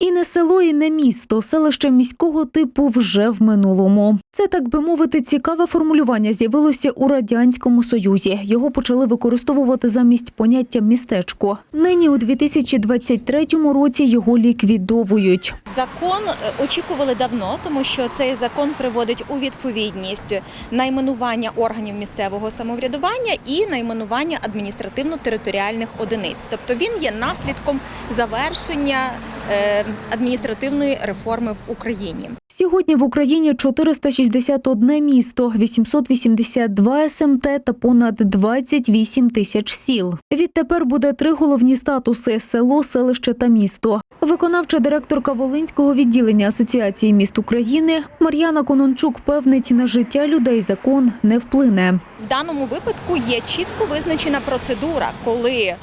І не село, і не місто. Селище міського типу вже в минулому. Це, так би мовити, цікаве формулювання з'явилося у радянському союзі. Його почали використовувати замість поняття містечко. Нині у 2023 році його ліквідовують. Закон е, очікували давно, тому що цей закон приводить у відповідність найменування органів місцевого самоврядування і найменування адміністративно-територіальних одиниць. Тобто він є наслідком завершення адміністративної реформи в Україні. Сьогодні в Україні 461 місто, 882 СМТ та понад 28 тисяч сіл. Відтепер буде три головні статуси: село, селище та місто. Виконавча директорка Волинського відділення Асоціації міст України Мар'яна Конончук певнить, на життя людей закон не вплине. В даному випадку є чітко визначена процедура, коли е,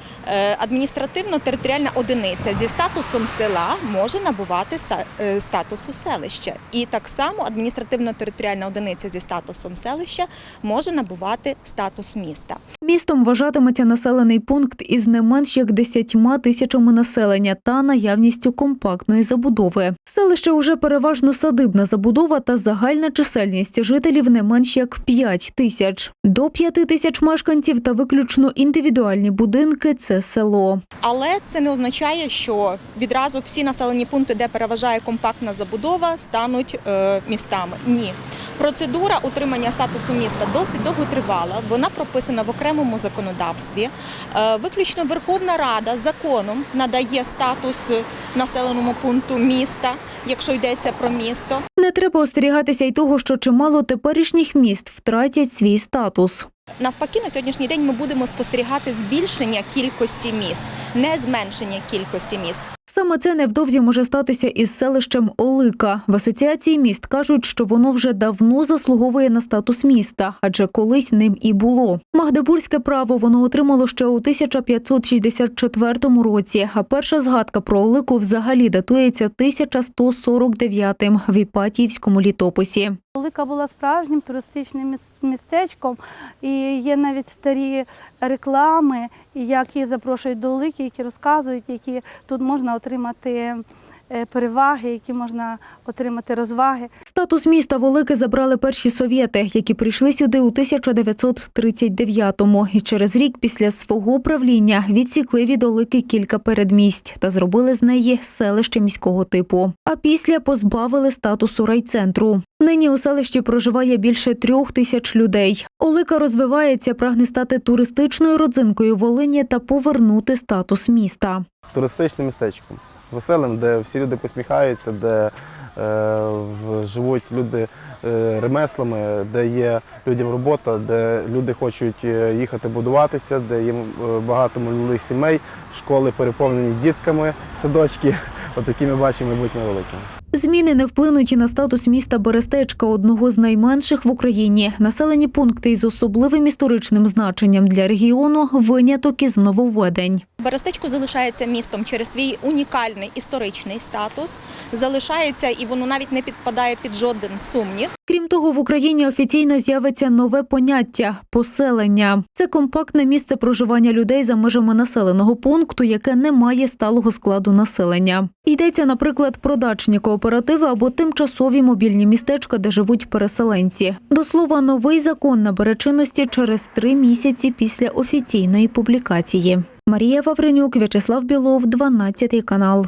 адміністративно-територіальна одиниця зі статусом села може набувати е, статусу селища. І так само адміністративно-територіальна одиниця зі статусом селища може набувати статус міста. Містом вважатиметься населений пункт із не менш як 10 тисячами населення та наявністю компактної забудови. Селище уже переважно садибна забудова та загальна чисельність жителів не менш як 5 тисяч. До 5 тисяч мешканців та виключно індивідуальні будинки це село. Але це не означає, що відразу всі населені пункти, де переважає компактна забудова, стануть е, містами. Ні. Процедура утримання статусу міста досить довго тривала. Вона прописана в окремому законодавстві. Е, виключно Верховна Рада законом надає статус населеному пункту міста, якщо йдеться про місто. Не треба остерігатися й того, що чимало теперішніх міст втратять свій статус. Навпаки, на сьогоднішній день ми будемо спостерігати збільшення кількості міст, не зменшення кількості міст. Саме це невдовзі може статися із селищем Олика. В асоціації міст кажуть, що воно вже давно заслуговує на статус міста, адже колись ним і було. Магдебурзьке право воно отримало ще у 1564 році. А перша згадка про Олику взагалі датується 1149-м в Іпатіївському літописі. Велика була справжнім туристичним міс- містечком, і є навіть старі реклами, які запрошують до Велики, які розказують, які тут можна отримати переваги, які можна отримати розваги. Статус міста Велике забрали перші совєти, які прийшли сюди у 1939-му і через рік після свого правління відсікли від Олики кілька передмість та зробили з неї селище міського типу. А після позбавили статусу райцентру. Нині у селищі проживає більше трьох тисяч людей. Олика розвивається, прагне стати туристичною родзинкою Волині та повернути статус міста. туристичним містечком, веселим, де всі люди посміхаються, де е, живуть люди е, ремеслами, де є людям робота, де люди хочуть е, їхати будуватися, де є е, багато молодих сімей, школи переповнені дітками, садочки. Отакі ми бачимо мабуть, велике. Зміни не вплинуть і на статус міста Берестечка, одного з найменших в Україні. Населені пункти із особливим історичним значенням для регіону виняток із нововведень. Берестечко залишається містом через свій унікальний історичний статус. Залишається і воно навіть не підпадає під жоден сумнів. Крім того, в Україні офіційно з'явиться нове поняття поселення. Це компактне місце проживання людей за межами населеного пункту, яке не має сталого складу населення. Йдеться, наприклад, про дачні кооперативи або тимчасові мобільні містечка, де живуть переселенці. До слова, новий закон набере чинності через три місяці після офіційної публікації. Марія Вавренюк, В'ячеслав Білов, 12 канал.